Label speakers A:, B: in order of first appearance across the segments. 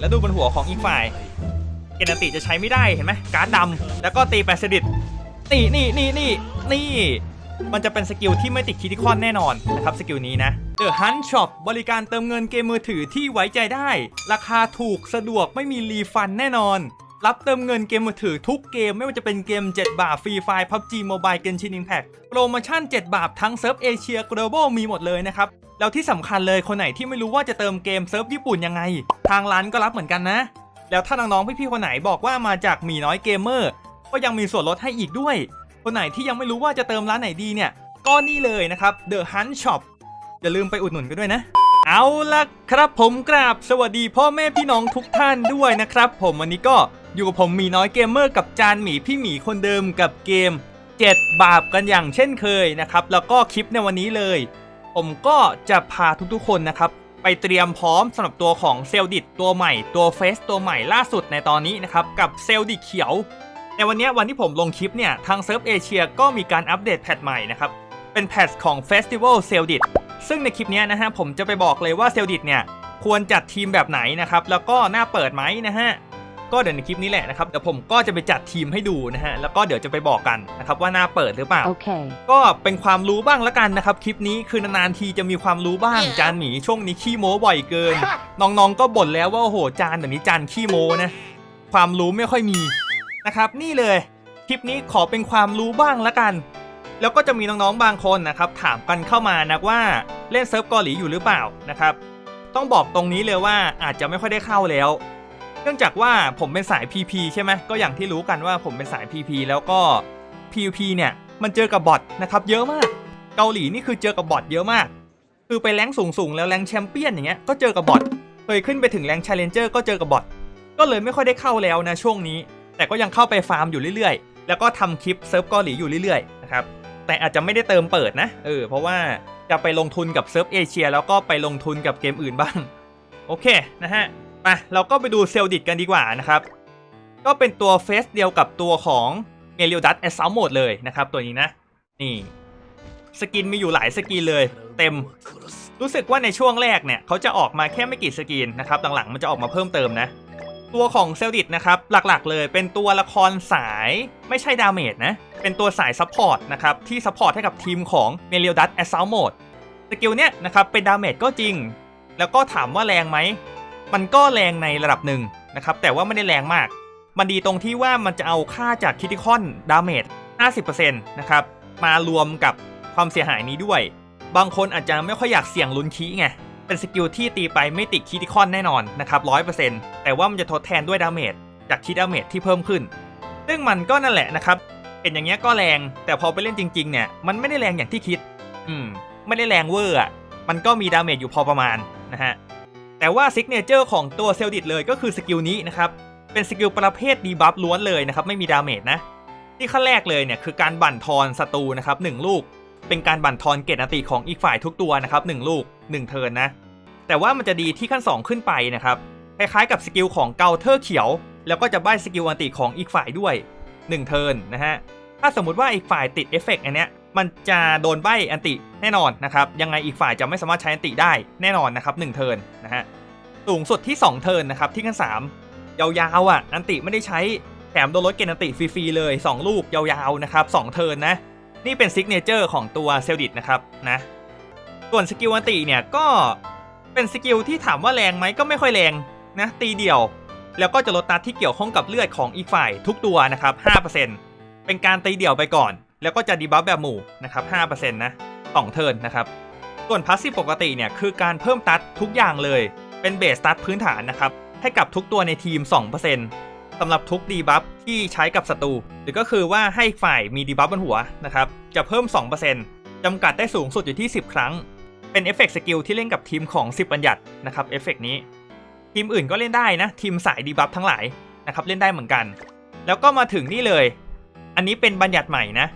A: แล้วดูบนหัวของอีกฝ่ายเกนติจะใช้ไม่ได้เห็นไหมการ์ดดำแล้วก็ตีแปดสดิตนี่นี่นี่นี่นี่มันจะเป็นสกิลที่ไม่ติดคิติคอนแน่นอนนะครับสกิลนี้นะ The Hunt Shop บริการเติมเงินเกมมือถือที่ไว้ใจได้ ราคาถูกสะดวกไม่มีรีฟันแน่นอน รับเติมเงินเกมมือถือทุกเกมไม่ว่าจะเป็นเกม 7 บาทฟรีไฟล์ PUBG Mobile Genshin Impact โปรโมชั่น 7 บาททั้งเซิร์ฟเอเชีย Global มีหมดเลยนะครับ แล้วที่สำคัญเลยคนไหนที่ไม่รู้ว่าจะเติมเกมเซิร์ฟญี่ปุ่นยังไง ทางร้านก็รับเหมือนกันนะ แล้วถ้าน้องๆพี่ๆคนไหนบอกว่ามาจากหมีน้อยเกมเมอร์ก็ยังมีส่วนลดให้อีกด้วย คนไหนที่ยังไม่รู้ว่าจะเติมร้านไหนดีเนี่ยก็นี่เลยนะครับ The Hunt Shop อย่าลืมไปอุดหนุนกันด้วยนะ เอาละครับผมกราบสวัสดีพ่อแม่พี่น้องทุกท่านด้วยนะครับ ผมวันนี้ก็อยู่กับผมหมีน้อยเกมเมอร์กับจานหมีพี่หมีคนเดิมกับเกม 7 บาปกันอย่างเช่นเคยนะครับ แล้วก็คลิปในวันนี้เลย ผมก็จะพาทุกๆคนนะครับ ไปเตรียมพร้อมสำหรับตัวของเซลดิตตัวใหม่ตัวเฟสตัวใหม่ล่าสุดในตอนนี้นะครับ กับเซลดิตเขียว ในวันนี้วันที่ผมลงคลิปเนี่ย ทางเซิร์ฟเอเชียก็มีการอัปเดตแพทใหม่นะครับ เป็นแพทของ Festival s e l d i t ซึ่งในคลิปนี้นะฮะผมจะไปบอกเลยว่า s e l d i t เนี่ยควรจัดทีมแบบไหนนะครับ แล้วก็หน้าเปิดไหมนะฮะ ก็เดี๋ยวในคลิปนี้แหละนะครับเดี๋ยวผมก็จะไปจัดทีมให้ดูนะฮะแล้วก็เดี๋ยวจะไปบอกกันนะครับว่าหน้าเปิดหรือเปล่า
B: Okay.
A: ก็เป็นความรู้บ้างละกันนะครับคลิปนี้คือนานๆทีจะมีความรู้บ้างจานหมีช่วงนี้ขี้โม้บ่อยเกิน น้องๆก็บ่นแล้วว่าโอ้โหจานเดี๋ยวนี้จานขี้โม้นะความรู้ไม่ค่อยมีนะครับนี่เลยคลิปนี้ขอเป็นความรู้บ้างละกัน แล้วก็จะมีน้องๆบางคนนะครับถามกันเข้ามานะว่าเล่นเซิร์ฟเกาหลีอยู่หรือเปล่านะครับต้องบอกตรงนี้เลยว่าอาจจะไม่ค่อยได้เข้าแล้วเนื่องจากว่าผมเป็นสาย PP ใช่ไหมก็อย่างที่รู้กันว่าผมเป็นสาย PP แล้วก็ PVP เนี่ยมันเจอกับบอทนะครับเยอะมาก เกาหลีนี่คือเจอกับบอทเยอะมาก คือไปแรงสูงๆแล้วแรงแชมเปี้ยนอย่างเงี้ยก็เจอกับบอทเคยขึ้นไปถึงแรงชาเลนเจอร์ก็เจอกับบอทก็เลยไม่ค่อยได้เข้าแล้วนะช่วงนี้ แต่ก็ยังเข้าไปฟาร์มอยู่เรื่อยๆ แล้วก็ทำคลิปเซิร์ฟเกาหลีอยู่เรื่อยๆนะครับแต่อาจจะไม่ได้เติมเปิดนะเออเพราะว่าจะไปลงทุนกับเซิร์ฟเอเชียแล้วก็ไปลงทุนกับเกมอื่นบ้างโอเคนะฮะ ไปเราก็ไปดูเซลดิตกันดีกว่านะครับ ก็เป็นตัวเฟสเดียวกับตัวของเมลิ d ดัตแอสซ l ลโหมดเลยนะครับตัวนี้นะ นี่ สกินมีอยู่หลายสกินเลย เต็ม รู้สึกว่าในช่วงแรกเนี่ยเขาจะออกมาแค่ไม่กี่สกินนะครับหลังๆมันจะออกมาเพิ่มเติมนะ ตัวของเซลดิตนะครับหลักๆเลยเป็นตัวละครสายไม่ใช่ดาเมจนะ เป็นตัวสายซัพพอร์ตนะครับที่ซัพพอร์ตให้กับทีมของเมลิ d ดัตแอสซ l ลโหมดสกิลเนี้ยนะครับเป็นดาเมจก็จริง แล้วก็ถามว่าแรงไหม มันก็แรงในระดับหนึ่งนะครับแต่ว่าไม่ได้แรงมาก มันดีตรงที่ว่ามันจะเอาค่าจากคิติคอนดาเมจ50%นะครับมารวมกับความเสียหายนี้ด้วย บางคนอาจจะไม่ค่อยอยากเสี่ยงลุ้นคีไงเป็นสกิลที่ตีไปไม่ติดคิติคอนแน่นอนนะครับ100%แต่ว่ามันจะทดแทนด้วยดาเมจจากคิดดาเมจที่เพิ่มขึ้น ซึ่งมันก็นั่นแหละนะครับเห็นอย่างเงี้ยก็แรง แต่พอไปเล่นจริง ๆ เนี่ย มันไม่ได้แรงอย่างที่คิด อืม ไม่ได้แรงเวอร์อะ มันก็มีดาเมจอยู่พอประมาณนะฮะ แต่ว่าซิกเนเจอร์ของตัวเซลดิตเลยก็คือสกิลนี้นะครับ เป็นสกิลประเภทดีบัฟล้วนเลยนะครับ ไม่มีดาเมจนะ ที่ขั้นแรกเลยเนี่ยคือการบั่นทอนศัตรูนะครับหนึ่งลูก เป็นการบั่นทอนเกตอันติของอีกฝ่ายทุกตัวนะครับหนึ่งลูกหนึ่งเทิร์นนะ แต่ว่ามันจะดีที่ขั้น 2 ขึ้นไปนะครับคล้ายๆกับสกิลของเกาเทอร์เขียว แล้วก็จะใบสกิลอันติของอีกฝ่ายด้วย 1 เทิร์นนะฮะถ้าสมมุติว่าอีกฝ่ายติดเอฟเฟกต์อันเนี้ย มันจะโดนใบอันติแน่นอนนะครับยังไงอีกฝ่ายจะไม่สามารถใช้อันติได้แน่นอนนะครับ1เทิร์นนะฮะสูงสุดที่ 2 เทิร์นนะครับที่ขั้น3ยาวๆอะอันติไม่ได้ใช้แถมโดนลดเกณฑ์อันติฟรีๆเลย 2 ลูกยาวๆนะครับ2เทิร์นนะนี่เป็นซิกเนเจอร์ของตัวเซลดิตนะครับนะส่วนสกิลอันติเนี่ยก็เป็นสกิลที่ถามว่าแรงไหมก็ไม่ค่อยแรงนะตีเดี่ยว แล้วก็จะลดตัดที่เกี่ยวข้องกับเลือดของอีกฝ่ายทุกตัวนะครับ5%เป็นการตีเดี่ยวไปก่อน แล้วก็จะดีบัฟแบบหมู่นะครับ5%นะสองเทินนะครับ ส่วนพาสซีฟปกติเนี่ยคือการเพิ่มตัดทุกอย่างเลย เป็นเบสตัดพื้นฐานนะครับ ให้กับทุกตัวในทีม 2%สำหรับทุกดีบัฟที่ใช้กับศัตรู หรือก็คือว่าให้ฝ่ายมีดีบัฟบนหัวนะครับ จะเพิ่ม 2%จำกัดได้สูงสุดอยู่ที่ 10 ครั้ง เป็นเอฟเฟกต์สกิลที่เล่นกับทีมของ 10 บัญญัตินะครับเอฟเฟกต์นี้ ทีมอื่นก็เล่นได้นะ ทีมสายดีบัฟทั้งหลายนะครับเล่นได้เหมือนกัน แล้วก็มาถึงนี่เลย อันนี้เป็นบัญญัติใหม่นะ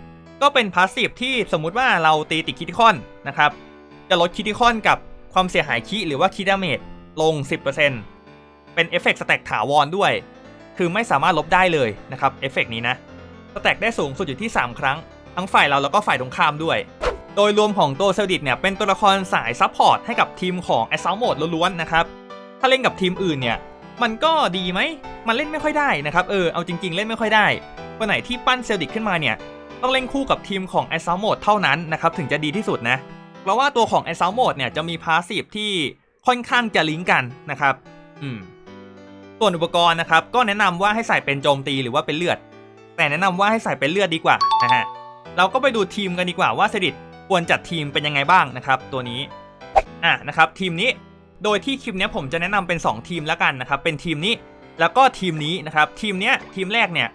A: ก็เป็นพาสซีฟที่สมมุติว่าเราตีติดคิติคอนนะครับ จะลดคิติคอนกับความเสียหายคิหรือว่าคิดาเมจลง 10%เป็นเอฟเฟกต์สแต็กถาวรด้วย คือไม่สามารถลบได้เลยนะครับเอฟเฟกต์นี้นะสแต็กได้สูงสุดอยู่ที่ 3 ครั้ง ทั้งฝ่ายเราแล้วก็ฝ่ายตรงข้ามด้วย โดยรวมของตัวเซลดิตเนี่ยเป็นตัวละครสายซัพพอร์ตให้กับทีมของ a s s a u l t Mode ล้วนๆนะครับ ถ้าเล่นกับทีมอื่นเนี่ยมันก็ดีไหม มันเล่นไม่ค่อยได้นะครับ เออ เอาจริง ๆ เล่นไม่ค่อยได้ วันไหนที่ปั้นเซลดิกขึ้นมาเนี่ย ต้องเล่นคู่กับทีมของ a s s a u l t Mode เท่านั้นนะครับถึงจะดีที่สุดนะเพราะว่าตัวของ a s s a u l t Mode เนี่ยจะมีพาสซีฟที่ค่อนข้างจะลิงก์กันนะครับ อืมส่วนอุปกรณ์นะครับก็แนะนำว่าให้ใส่เป็นโจมตีหรือว่าเป็นเลือด แต่แนะนำว่าให้ใส่เป็นเลือดดีกว่านะฮะเราก็ไปดูทีมกันดีกว่าว่าเซดิตควรจัดทีมเป็นยังไงบ้างนะครับ ตัวนี้อะนะครับทีมนี้โดยที่คลิปเนี้ยผมจะแนะนำเป็น 2 ทีมแล้วกันนะครับเป็นทีมนี้แล้วก็ทีมนี้นะครับทีมเนี้ยทีมแรกเนี่ย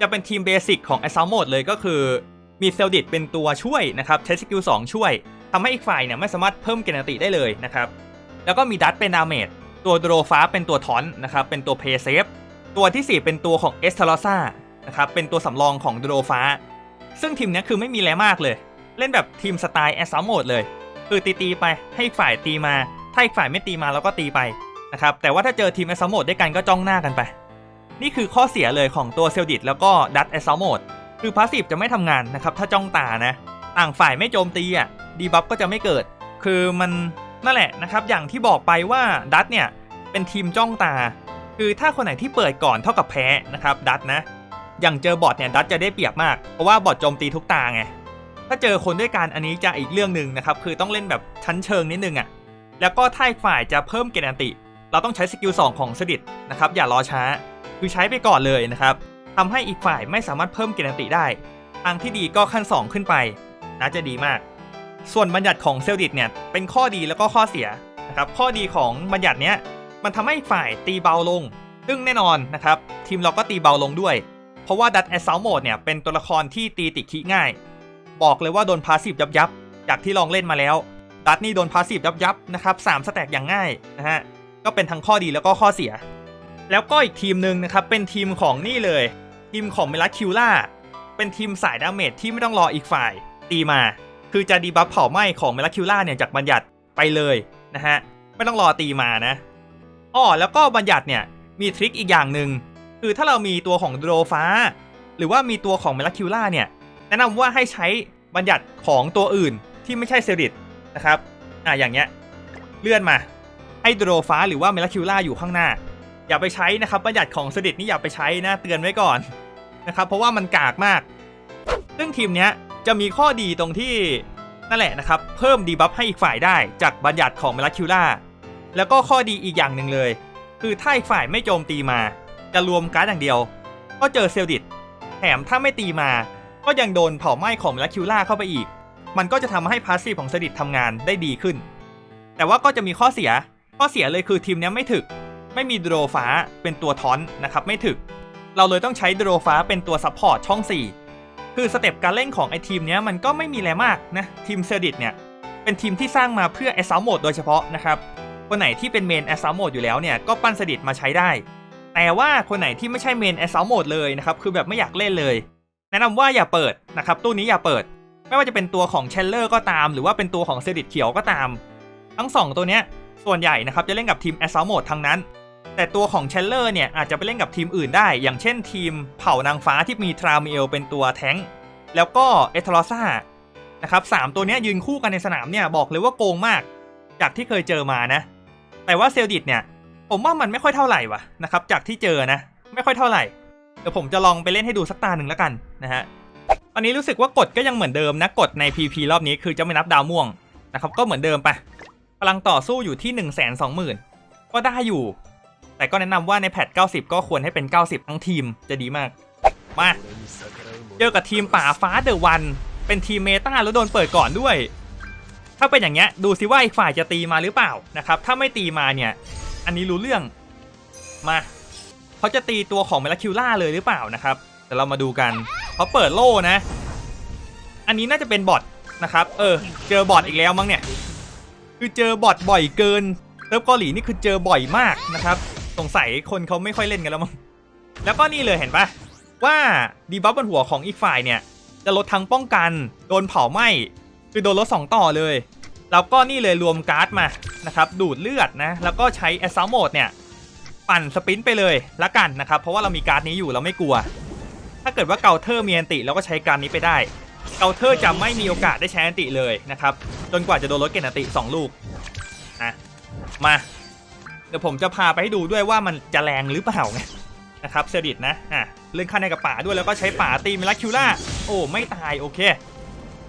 A: จะเป็นทีมเบสิกของ a s s a u l t Mode เลยก็คือมีเซลดิตเป็นตัวช่วยนะครับใช้สกิล2ช่วยทำให้อีกฝ่ายเนี่ยไม่สามารถเพิ่มเกณฑ์อันติได้เลยนะครับ แล้วก็มีดัตเป็นดาเมจตัวโดโรฟ้าเป็นตัวทอนนะครับเป็นตัวเพย์เซฟตัวทีสี่4 เป็นตัวของเอสเทลซ่านะครับเป็นตัวสำรองของโดโรฟ้า ซึ่งทีมนี้คือไม่มีอะไรมากเลย เล่นแบบทีมสไตล์แอสซัมโหมดเลย คือตีตีไปให้ฝ่ายตีมา ถ้าอีกฝ่ายไม่ตีมาเราก็ตีไปนะครับแต่ว่าถ้าเจอทีมแอสซัมโหมดด้วยกันก็จ้องหน้ากันไป นี่คือข้อเสียเลยของตัวเซลดิตแล้วก็ดัตแอสซัมโหมดคือพาสซีฟจะไม่ทำงานนะครับ ถ้าจ้องตานะ ต่างฝ่ายไม่โจมตีอะดีบัฟก็จะไม่เกิด คือมันนั่นแหละนะครับ อย่างที่บอกไปว่าดัตเนี่ย เป็นทีมจ้องตา คือถ้าคนไหนที่เปิดก่อนเท่ากับแพ้นะครับ ดัตนะ อย่างเจอบอทเนี่ย ดัตจะได้เปรียบมาก เพราะว่าบอทโจมตีทุกตาไง ถ้าเจอคนด้วยกันอันนี้จะอีกเรื่องหนึ่งนะครับ คือต้องเล่นแบบชั้นเชิงนิดนึงอะ่ะ แล้วก็ถ้าฝ่ายจะเพิ่มเกณฑ์อันติ เราต้องใช้สกิล2ของสดิตนะครับ อย่ารอช้า คือใช้ไปก่อนเลยนะครับทำให้อีกฝ่ายไม่สามารถเพิ่มเกณฑ์ติได้ทางที่ดีก็ขั้น 2 ขึ้นไปน่าจะดีมาก ส่วนบัญญัติของเซลดิตเนี่ยเป็นข้อดีแล้วก็ข้อเสียนะครับข้อดีของบัญญัติเนี้ยมันทำให้ฝ่ายตีเบาลง ซึ่งแน่นอนนะครับทีมเราก็ตีเบาลงด้วย เพราะว่าดัตแอสซลโหมดเนี่ยเป็นตัวละครที่ตีติดขี้ง่าย บอกเลยว่าโดนพาสซีฟยับยับจากที่ลองเล่นมาแล้ว ดัตนี่โดนพาสซีฟยับยับนะครับสามสแต็กอย่างง่ายนะฮะก็เป็นทั้งข้อดีแล้วก็ข้อเสีย แล้วก็อีกทีมหนึ่งนะครับเป็นทีมของนี่เลย ทีมของเมลัคิวล่าเป็นทีมสายดาเมจที่ไม่ต้องรออีกฝ่ายตีมา คือจะดีบัฟเผาไหม้ของเมลัคิวล่าเนี่ยจากบัญญัติไปเลยนะฮะไม่ต้องรอตีมานะอ้อแล้วก็บัญญัติเนี่ยมีทริคอีกอย่างหนึ่งคือถ้าเรามีตัวของโดรฟ้า หรือว่ามีตัวของเมลัคิวล่าเนี่ยแนะนำว่าให้ใช้บัญญัติของตัวอื่นที่ไม่ใช่เซริตนะครับอะอย่างเงี้ยเลื่อนมาให้โดรฟ้าหรือว่าเมลัคิวล่าอยู่ข้างหน้า อย่าไปใช้นะครับบัญญัติของเซริตนี่อย่าไปใช้นะเตือนไว้ก่อนนะครับเพราะว่ามันกากมาก ซึ่งทีมเนี้ยจะมีข้อดีตรงที่นั่นแหละนะครับเพิ่มดีบัฟให้อีกฝ่ายได้จากบัญญัติของเมลัคิวล่าแล้วก็ข้อดีอีกอย่างหนึ่งเลย คือถ้าอีกฝ่ายไม่โจมตีมา จะรวมการ์ดอย่างเดียว ก็เจอเซลดิตแถมถ้าไม่ตีมา ก็ยังโดนเผาไหม้ของและคิวล่าเข้าไปอีก มันก็จะทำให้พาสซีฟของเซดิตทำงานได้ดีขึ้น แต่ว่าก็จะมีข้อเสียข้อเสียเลยคือทีมเนี้ยไม่ถึก ไม่มีโดรฟ้าเป็นตัวทอนนะครับไม่ถึก เราเลยต้องใช้โดรฟ้าเป็นตัวซัพพอร์ตช่อง 4 คือสเต็ปการเล่นของไอทีมเนี้ยมันก็ไม่มีอะไรมากนะทีมเซอร์ดิตเนี่ยเป็นทีมที่สร้างมาเพื่อแอสซัมโหมดโดยเฉพาะนะครับคนไหนที่เป็นเมนแอสซัมโหมดอยู่แล้วเนี่ยก็ปั้นเซอร์ดิตมาใช้ได้ แต่ว่าคนไหนที่ไม่ใช่เมนแอสซัมโหมดเลยนะครับคือแบบไม่อยากเล่นเลย แนะนำว่าอย่าเปิดนะครับตู้นี้อย่าเปิด ไม่ว่าจะเป็นตัวของเชลเลอร์ก็ตาม หรือว่าเป็นตัวของเซอร์ดิตเขียวก็ตาม ทั้ง 2 ตัวเนี้ยส่วนใหญ่นะครับจะเล่นกับทีมแอสซัมโหมดทั้งนั้น แต่ตัวของเชลเลอร์เนี่ยอาจจะไปเล่นกับทีมอื่นได้ อย่างเช่นทีมเผ่านางฟ้าที่มีทรามิเอลเป็นตัวแท้งค์แล้วก็เอทรอซ่านะครับสามตัวนี้ยืนคู่กันในสนามเนี่ยบอกเลยว่าโกงมาก จากที่เคยเจอมานะ แต่ว่าเซลดิตเนี่ยผมว่ามันไม่ค่อยเท่าไหร่วะนะครับจากที่เจอนะ ไม่ค่อยเท่าไหร่เดี๋ยวผมจะลองไปเล่นให้ดูสักตาหนึ่งแล้วกันนะฮะตอนนี้รู้สึกว่ากฎก็ยังเหมือนเดิมนะกฎใน PP รอบนี้คือจะไม่นับดาวม่วงนะครับก็เหมือนเดิมไปพลังต่อสู้อยู่ที่ 1 2 0 0 0 0ก็ได้อยู่ แต่ก็แนะนำว่าในแพท 90 ก็ควรให้เป็น 90 ทั้งทีมจะดีมาก มา เจอกับทีมป่าฟ้าเดอะวัน เป็นทีมเมตาแล้วโดนเปิดก่อนด้วย ถ้าเป็นอย่างเงี้ยดูซิว่าอีกฝ่ายจะตีมาหรือเปล่านะครับ ถ้าไม่ตีมาเนี่ย อันนี้รู้เรื่อง มาเขาจะตีตัวของเมลคิวล่าเลยหรือเปล่านะครับเดี๋ยวเรามาดูกันเขาเปิดโล่นะ อันนี้น่าจะเป็นบอทนะครับ เออ เจอบอทอีกแล้วมั้งเนี่ย คือเจอบอทบ่อยเกินเติร์ฟเกาหลีนี่คือเจอบ่อยมากนะครับ สงสัยคนเขาไม่ค่อยเล่นกันแล้วมั้งแล้วก็นี่เลยเห็นปะว่าดีบัฟบนหัวของอีกฝ่ายเนี่ย จะลดทั้งป้องกัน โดนเผาไหม้คือโดนลดสองต่อเลย แล้วก็นี่เลยรวมการ์ดมานะครับ ดูดเลือดนะ แล้วก็ใช้แอสซัมโหมดเนี่ย ปั่นสปินไปเลยละกันนะครับ เพราะว่าเรามีการ์ดนี้อยู่เราไม่กลัว ถ้าเกิดว่าเกาเทอร์มีแอนติเราก็ใช้การดนี้ไปได้ เกาเทอร์จะไม่มีโอกาสได้ใช้แอนติเลยนะครับจนกว่าจะโดนลดเกณฑ์แอนติ 2 ลูกนะมา ดี๋ยวผมจะพาไปให้ดูด้วยว่ามันจะแรงหรือเปล่าไงนะครับเซร์ดิตนะอะเลื่อนขั้นในกับป่าด้วยแล้วก็ใช้ป่าตีมิลักคิวล่าโอ้ไม่ตายโอเค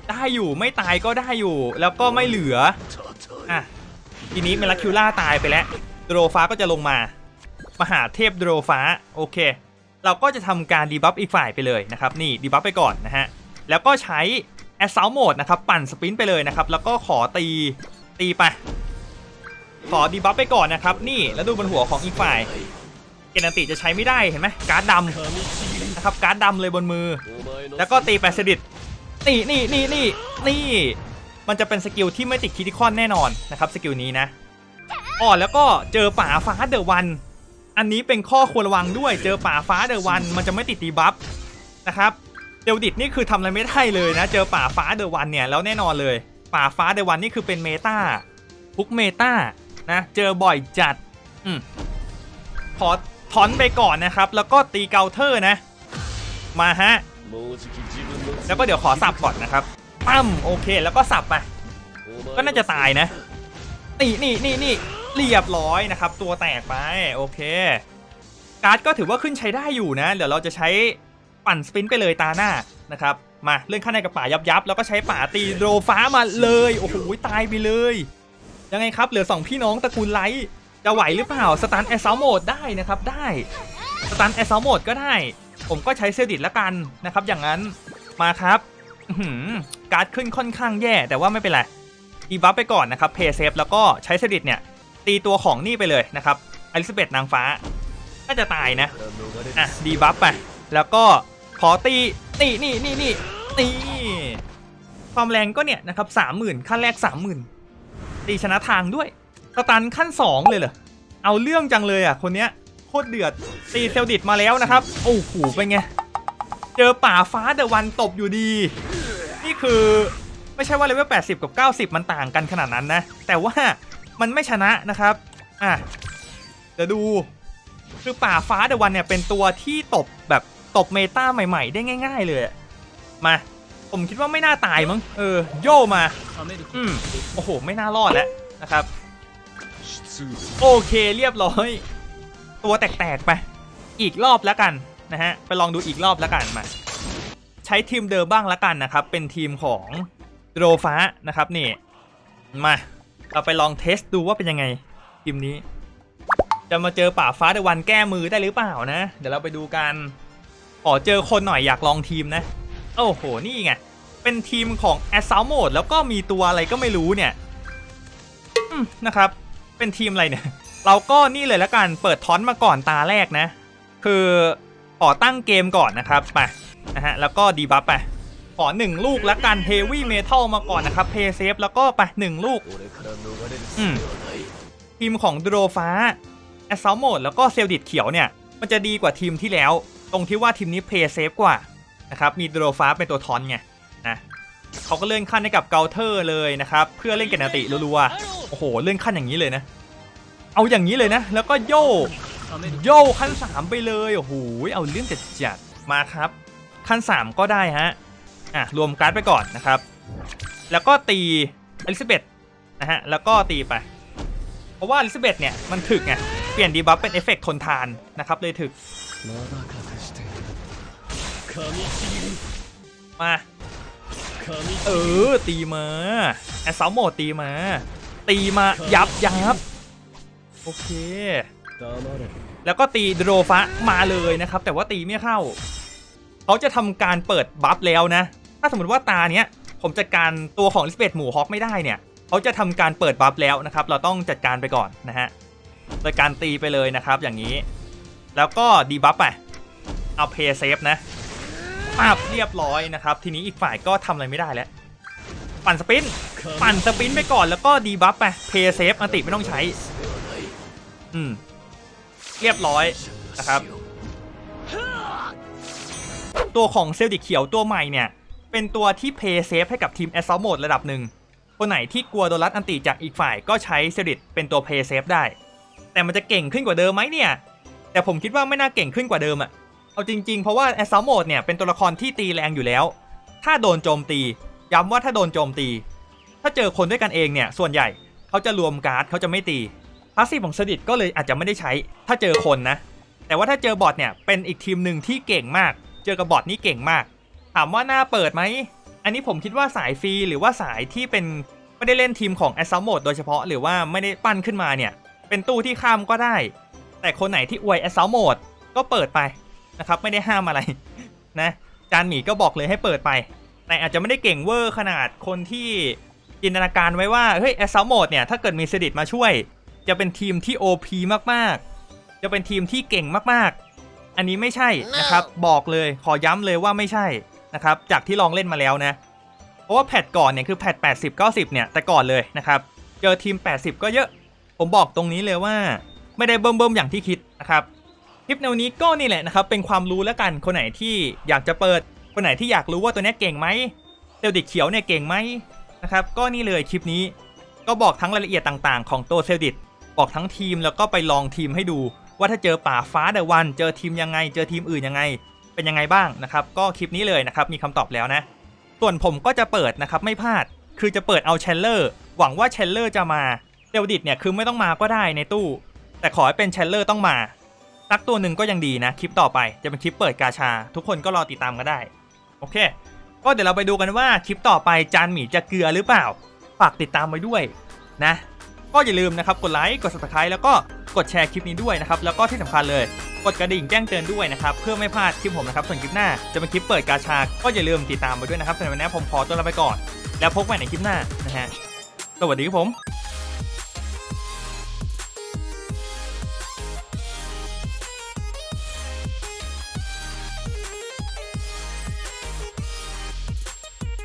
A: ได้อยู่ไม่ตายก็ได้อยู่ แล้วก็ไม่เหลืออะทีนี้มิลักคิวล่าตายไปแล้วโดรฟ้าก็จะลงมามหาเทพโดรฟ้าโอเค เราก็จะทำการดีบัฟอีกฝ่ายไปเลยนะครับนี่ดีบัฟไปก่อนนะฮะแล้วก็ใช้แอสซ l ลโหมดนะครับปั่นสปินไปเลยนะครับแล้วก็ขอตีตีไป ขอดีบัฟไปก่อนนะครับ นี่แล้วดูบนหัวของอีกฝ่ายเกนันติจะใช้ไม่ได้เห็นไหมการ์ดดำนะครับการ์ดดำเลยบนมือ แล้วก็ตีแปดสดิตนี่นี่นี่นี่นี่มันจะเป็นสกิลที่ไม่ติดคิติคอนแน่นอนนะครับสกิลนี้นะอ๋อแล้วก็เจอป่าฟ้าเดอะวัน อันนี้เป็นข้อควรระวังด้วยเจอป่าฟ้าเดอะวัน มันจะไม่ติดดีบัฟนะครับเดลดิตนี่คือทำอะไรไม่ได้เลยนะ เจอป่าฟ้าเดอะวันเนี่ยแล้วแน่นอนเลย ป่าฟ้าเดอะวันนี่คือเป็นเมตาทุกเมตา นะ เจอบ่อยจัด อืมขอถอนไปก่อนนะครับ แล้วก็ตีเกาเทอร์นะ มาฮะ แล้วก็เดี๋ยวขอสับก่อนนะครับปั้มโอเค แล้วก็สับไป ก็น่าจะตายนะนี่นี่นี่นี่เรียบร้อยนะครับ ตัวแตกไป โอเค การ์ดก็ถือว่าขึ้นใช้ได้อยู่นะ เดี๋ยวเราจะใช้ปั่นสปินไปเลยตาหน้านะครับ มาเลื่อนขั้นในกระป๋ายับยับแล้วก็ใช้ป่าตีโรฟ้ามาเลย โอ้โห ตายไปเลย ยังไงครับเหลือ 2 พี่น้องตระกูลไลท์จะไหวหรือเปล่าสตันแอสซ l ลโหมดได้นะครับได้สตันแอสซ l ลโหมดก็ได้ ผมก็ใช้เซดิตละกันนะครับอย่างนั้นมาครับหือการ์ดขึ้นค่อนข้างแย่แต่ว่าไม่เป็นไรดีบัฟไปก่อนนะครับเพย์เซฟแล้วก็ใช้เซดิตเนี่ย ตีตัวของนี่ไปเลยนะครับอลิซาเบธนางฟ้าน่าจะตายนะอะดีบัฟไปแล้วก็ขอตีตีนี่นี่นี่ตีความแรงก็เนี่ยนะครับสามหมื่นขั้นแรกสามหมื่น ตีชนะทางด้วยสตันขั้นสองเลยเหรอ เอาเรื่องจังเลยอะ คนเนี้ยโคตรเดือด ตีเซลดิตมาแล้วนะครับ โอ้โหเป็นไง เจอป่าฟ้าเดอะวันตบอยู่ดี นี่คือไม่ใช่ว่าเลเวล80 กับ 90 มันต่างกันขนาดนั้นนะ แต่ว่ามันไม่ชนะนะครับ อะ เดี๋ยวดู คือป่าฟ้าเดอะวันเนี่ยเป็นตัวที่ตบแบบตบเมตาใหม่ ๆ ได้ง่าย ๆ เลย มา ผมคิดว่าไม่น่าตายมั้งเออโย่มาอืมโอ้โห ไม่น่ารอดแล้วนะครับ โอเคเรียบร้อย ตัวแตกๆไป อีกรอบแล้วกันนะฮะไปลองดูอีกรอบแล้วกันมาใช้ทีมเดิมบ้างแล้วกันนะครับ เป็นทีมของโดฟ้านะครับนี่มาเราไปลองเทสดูว่าเป็นยังไงทีมนี้ จะมาเจอป่าฟ้าเดอะวันแก้มือได้หรือเปล่านะ เดี๋ยวเราไปดูกันขอเจอคนหน่อยอยากลองทีมนะ โอ้โห นี่ไง เป็นทีมของ a s s a u l t Mode แล้วก็มีตัวอะไรก็ไม่รู้เนี่ยนะครับ เป็นทีมอะไรเนี่ย เราก็นี่เลยละกัน เปิดทอนมาก่อนตาแรกนะ คือขอตั้งเกมก่อนนะครับไปนะฮะ แล้วก็ดีบัฟไปขอหนึ่งลูกละกันเฮวี่เมทัลมาก่อนนะครับเพย์เซฟแล้วก็ไปหนึ่งลูกอืมทีมของดโรฟ้าแอสซ l ลโหมดแล้วก็เซลดิตเขียวเนี่ย มันจะดีกว่าทีมที่แล้ว ตรงที่ว่าทีมนี้เพย์เซฟกว่า นะครับมีดโรฟ้าเป็นตัวทอนไงนะเขาก็เลื่อนขั้นให้กับเกาเทอร์เลยนะครับเพื่อเล่นเกนติรัวๆโอ้โหเลื่อนขั้นอย่างนี้เลยนะ เอาอย่างนี้เลยนะ แล้วก็โยกโยกขั้น3ไปเลยโอ้โหเอาเรื่องจัดจัดๆมาครับ ขั้น3ก็ได้ฮะอะรวมการ์ดไปก่อนนะครับ แล้วก็ตีอลิซาเบธนะฮะแล้วก็ตีไปเพราะว่าอลิซาเบธเนี่ยมันถึกไงเปลี่ยนดีบัฟเป็นเอฟเฟกต์ทนทานนะครับเลยถึก มา เออ ตีมาแอสซ l ลโหมดตีมา ตีมายับยับโอเค แล้วก็ตีโดรฟะมาเลยนะครับ แต่ว่าตีไม่เข้า เขาจะทำการเปิดบัฟแล้วนะ ถ้าสมมติว่าตาเนี้ย ผมจัดการตัวของลิสเบตหมูฮอกไม่ได้เนี่ย เขาจะทำการเปิดบัฟแล้วนะครับ เราต้องจัดการไปก่อนนะฮะ โดยการตีไปเลยนะครับอย่างนี้ แล้วก็ดีบัฟไป เอาเพย์เซฟนะ ปับเรียบร้อยนะครับทีนี้อีกฝ่ายก็ทำอะไรไม่ได้แล้ว ปั่นสปิน ปั่นสปินไปก่อนแล้วก็ดีบัฟไปเพย์เซฟอันติไม่ต้องใช้ อืม เรียบร้อยนะครับ ตัวของเซลดิกเขียวตัวใหม่เนี่ย เป็นตัวที่เพย์เซฟให้กับทีมแอสซ l ลโหมดระดับหนึ่งคนไหนที่กลัวโดนรัดอันติจากอีกฝ่ายก็ใช้เซลดิตเป็นตัวเพย์เซฟได้ แต่มันจะเก่งขึ้นกว่าเดิมไหมเนี่ย แต่ผมคิดว่าไม่น่าเก่งขึ้นกว่าเดิมอะ เอาจริงๆ เพราะว่าแอสซ l ลโหมดเนี่ยเป็นตัวละครที่ตีแรงอยู่แล้ว ถ้าโดนโจมตี ย้ำว่าถ้าโดนโจมตี ถ้าเจอคนด้วยกันเองเนี่ย ส่วนใหญ่เขาจะรวมการ์ดเขาจะไม่ตีพาสซีฟของเซดิตก็เลยอาจจะไม่ได้ใช้ ถ้าเจอคนนะ แต่ว่าถ้าเจอบอทเนี่ยเป็นอีกทีมหนึ่งที่เก่งมาก เจอกับบอทนี่เก่งมาก ถามว่าหน่าเปิดไหม อันนี้ผมคิดว่าสายฟรีหรือว่าสายที่เป็นไม่ได้เล่นทีมของแอสซัมโหมดโดยเฉพาะหรือว่าไม่ได้ปั้นขึ้นมาเนี่ย เป็นตู้ที่ข้ามก็ได้ แต่คนไหนที่อวยแอสซัมโหมดก็เปิดไป นะครับไม่ได้ห้ามอะไรนะจานหมีก็บอกเลยให้เปิดไป แต่อาจจะไม่ได้เก่งเวอร์ขนาดคนที่จินตนาการไว้ว่าเฮ้ยแอสซัมโหมดเนี่ยถ้าเกิดมีเซดิตมาช่วย จะเป็นทีมที่ OP มากๆ จะเป็นทีมที่เก่งมากๆ อันนี้ไม่ใช่นะครับบอกเลยขอย้ำเลยว่าไม่ใช่นะครับจากที่ลองเล่นมาแล้วนะเพราะว่าแพทก่อนเนี่ยคือแพท80 90เนี่ยแต่ก่อนเลยนะครับเจอทีม 80 ก็เยอะ ผมบอกตรงนี้เลยว่า ไม่ได้เบิ่มๆอย่างที่คิดนะครับ คลิปแนวนี้ก็นี่แหละนะครับเป็นความรู้แล้วกันคนไหนที่อยากจะเปิด คนไหนที่อยากรู้ว่าตัวนี้เก่งไหมเซลดิกเขียวเนี่ยเก่งไหมนะครับก็นี่เลยคลิปนี้ ก็บอกทั้งรายละเอียดต่างๆ ของตัวเซลดิตบอกทั้งทีมแล้วก็ไปลองทีมให้ดู ว่าถ้าเจอป่าฟ้าเดอะวัน เจอทีมยังไง เจอทีมอื่นยังไง เป็นยังไงบ้างนะครับก็คลิปนี้เลยนะครับมีคำตอบแล้วนะ ส่วนผมก็จะเปิดนะครับไม่พลาดคือจะเปิดเอาเชลเลอร์หวังว่าเชลเลอร์จะมาเซลดิตเนี่ยคือไม่ต้องมาก็ได้ในตู้ แต่ขอให้เป็นเชลเลอร์ต้องมา สักตัวหนึ่งก็ยังดีนะ คลิปต่อไปจะเป็นคลิปเปิดกาชา ทุกคนก็รอติดตามกันได้ โอเค ก็เดี๋ยวเราไปดูกันว่าคลิปต่อไปจานหมีจะเกลือหรือเปล่า ฝากติดตามไว้ด้วยนะ ก็อย่าลืมนะครับกดไลค์กด subscribe แล้วก็กดแชร์คลิปนี้ด้วยนะครับแล้วก็ที่สำคัญเลยกดกระดิ่งแจ้งเตือนด้วยนะครับเพื่อไม่พลาดคลิปผมนะครับส่วนคลิปหน้าจะเป็นคลิปเปิดกาชา ก็อย่าลืมติดตามมาด้วยนะครับสำหรับวันนี้ผมขอตัวลาไปก่อน แล้วพบกันใหม่ในคลิปหน้านะฮะสวัสดีครับผม